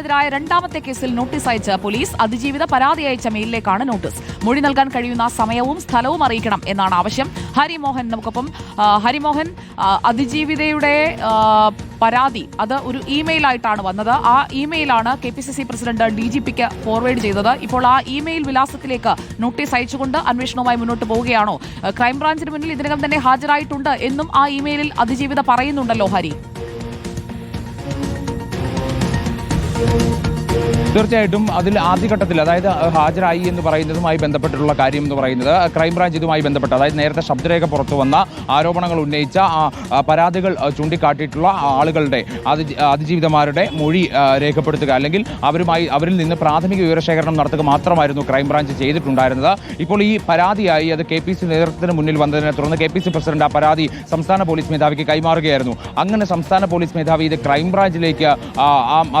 രാജുവിനെതിരായ രണ്ടാമത്തെ കേസിൽ നോട്ടീസ് അയച്ച പോലീസ് അതിജീവിത പരാതി അയച്ച മെയിലിലേക്കാണ് നോട്ടീസ്. മൊഴി നൽകാൻ കഴിയുന്ന സമയവും സ്ഥലവും അറിയിക്കണം എന്നാണ് ആവശ്യം. ഹരിമോഹൻ നമുക്കൊപ്പം ഹരിമോഹൻ അതിജീവിതയുടെ പരാതി അത് ഒരു ഇമെയിൽ ആയിട്ടാണ് വന്നത്. ആ ഇമെയിലാണ് K P C C president D G പിക്ക് ഫോർവേഡ് ചെയ്തത്. ഇപ്പോൾ ആ ഇമെയിൽ വിലാസത്തിലേക്ക് നോട്ടീസ് അയച്ചുകൊണ്ട് അന്വേഷണവുമായി മുന്നോട്ട് പോവുകയാണോ? ക്രൈംബ്രാഞ്ചിന് മുന്നിൽ ഇതിനകം തന്നെ ഹാജരായിട്ടുണ്ട് എന്നും ആ ഇമെയിലിൽ അതിജീവിത പറയുന്നുണ്ടല്ലോ ഹരി. തീർച്ചയായിട്ടും അതിൽ ആദ്യഘട്ടത്തിൽ അതായത് ഹാജരായി എന്ന് പറയുന്നതുമായി ബന്ധപ്പെട്ടിട്ടുള്ള കാര്യം എന്ന് പറയുന്നത് ക്രൈംബ്രാഞ്ച് ഇതുമായി ബന്ധപ്പെട്ട് അതായത് നേരത്തെ ശബ്ദരേഖ പുറത്തു വന്ന ആരോപണങ്ങൾ ഉന്നയിച്ച പരാതികൾ ചൂണ്ടിക്കാട്ടിയിട്ടുള്ള ആളുകളുടെ അതി അതിജീവിതമാരുടെ മൊഴി രേഖപ്പെടുത്തുക അല്ലെങ്കിൽ അവരുമായി അവരിൽ നിന്ന് പ്രാഥമിക വിവരശേഖരണം നടത്തുക മാത്രമായിരുന്നു ക്രൈംബ്രാഞ്ച് ചെയ്തിട്ടുണ്ടായിരുന്നത്. ഇപ്പോൾ ഈ പരാതിയായി അത് കെ പി സി നേതൃത്വത്തിന് മുന്നിൽ വന്നതിനെ തുടർന്ന് കെ പി സി പ്രസിഡന്റ് ആ പരാതി സംസ്ഥാന പോലീസ് മേധാവിക്ക് കൈമാറുകയായിരുന്നു. അങ്ങനെ സംസ്ഥാന പോലീസ് മേധാവി ഇത് ക്രൈംബ്രാഞ്ചിലേക്ക്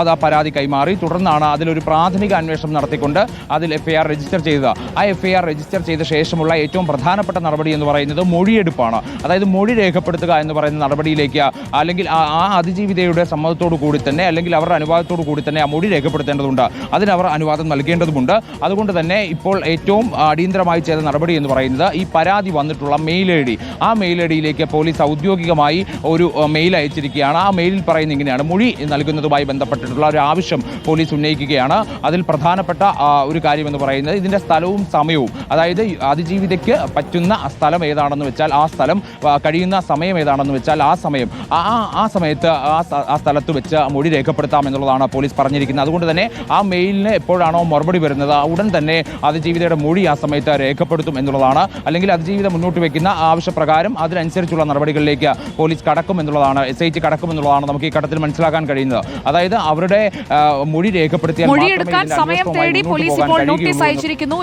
അത് ആ പരാതി കൈമാറി. തുടർന്നാണ് അതിലൊരു പ്രാഥമിക അന്വേഷണം നടത്തിക്കൊണ്ട് അതിൽ എഫ്ഐആർ രജിസ്റ്റർ ചെയ്തത്. ആ എഫ്ഐആർ രജിസ്റ്റർ ചെയ്ത ശേഷമുള്ള ഏറ്റവും പ്രധാനപ്പെട്ട നടപടി എന്ന് പറയുന്നത് മൊഴിയെടുപ്പാണ്. അതായത് മൊഴി രേഖപ്പെടുത്തുക എന്ന് പറയുന്ന നടപടിയിലേക്ക് അല്ലെങ്കിൽ ആ അതിജീവിതയുടെ സമ്മതത്തോടു കൂടി തന്നെ അല്ലെങ്കിൽ അവരുടെ അനുവാദത്തോടു കൂടി തന്നെ ആ മൊഴി രേഖപ്പെടുത്തേണ്ടതുണ്ട്. അതിന് അവർ അനുവാദം നൽകേണ്ടതുണ്ട് അതുകൊണ്ട് തന്നെ ഇപ്പോൾ ഏറ്റവും അടിയന്തരമായി ചെയ്ത നടപടി എന്ന് പറയുന്നത് ഈ പരാതി വന്നിട്ടുള്ള മെയിൽ ഐ ഡി ആ മെയിൽ ഐ ഡിയിലേക്ക് പോലീസ് ഔദ്യോഗികമായി ഒരു മെയിൽ അയച്ചിരിക്കുകയാണ്. ആ മെയിലിൽ പറയുന്ന ഇങ്ങനെയാണ്. മൊഴി നൽകുന്നതുമായി ബന്ധപ്പെട്ടിട്ടുള്ള ഒരു ആവശ്യം പോലീസ് ഉന്നയിക്കുകയാണ് അതിൽ പ്രധാനപ്പെട്ട ഒരു കാര്യം എന്ന് പറയുന്നത് ഇതിന്റെ സ്ഥലവും സമയവും. അതായത് അതിജീവിതയ്ക്ക് പറ്റുന്ന സ്ഥലം ഏതാണെന്ന് വെച്ചാൽ ആ സ്ഥലം കഴിയുന്ന സമയം ഏതാണെന്ന് വെച്ചാൽ ആ സമയം ആ ആ- സമയത്ത് ആ സ്ഥ- ആ സ്ഥലത്ത് വെച്ച് മൊഴി രേഖപ്പെടുത്താം എന്നുള്ളതാണ് പോലീസ് പറഞ്ഞിരിക്കുന്നത്. അതുകൊണ്ട് തന്നെ ആ മെയിലിന് എപ്പോഴാണോ മറുപടി വരുന്നത് ഉടൻ തന്നെ അതിജീവിതയുടെ മൊഴി ആ സമയത്ത് രേഖപ്പെടുത്തും എന്നുള്ളതാണ്. അല്ലെങ്കിൽ അതിജീവിത മുന്നോട്ട് വയ്ക്കുന്ന ആവശ്യപ്രകാരം അതിനനുസരിച്ചുള്ള നടപടികളിലേക്ക് പോലീസ് കടക്കും എന്നുള്ളതാണ് എസ് ഐ ടി കടക്കും എന്നുള്ളതാണ് നമുക്ക് ഈ ഘട്ടത്തിൽ മനസ്സിലാക്കാൻ കഴിയുന്നത്. അതായത് അവരുടെ മൊഴി രേഖപ്പെടുത്തിയാൽ മാത്രമേ മൊഴിയെടുക്കാൻ സമയം തേടി പോലീസ് ഇപ്പോൾ നോട്ടീസ് അയച്ചിരിക്കുന്നു.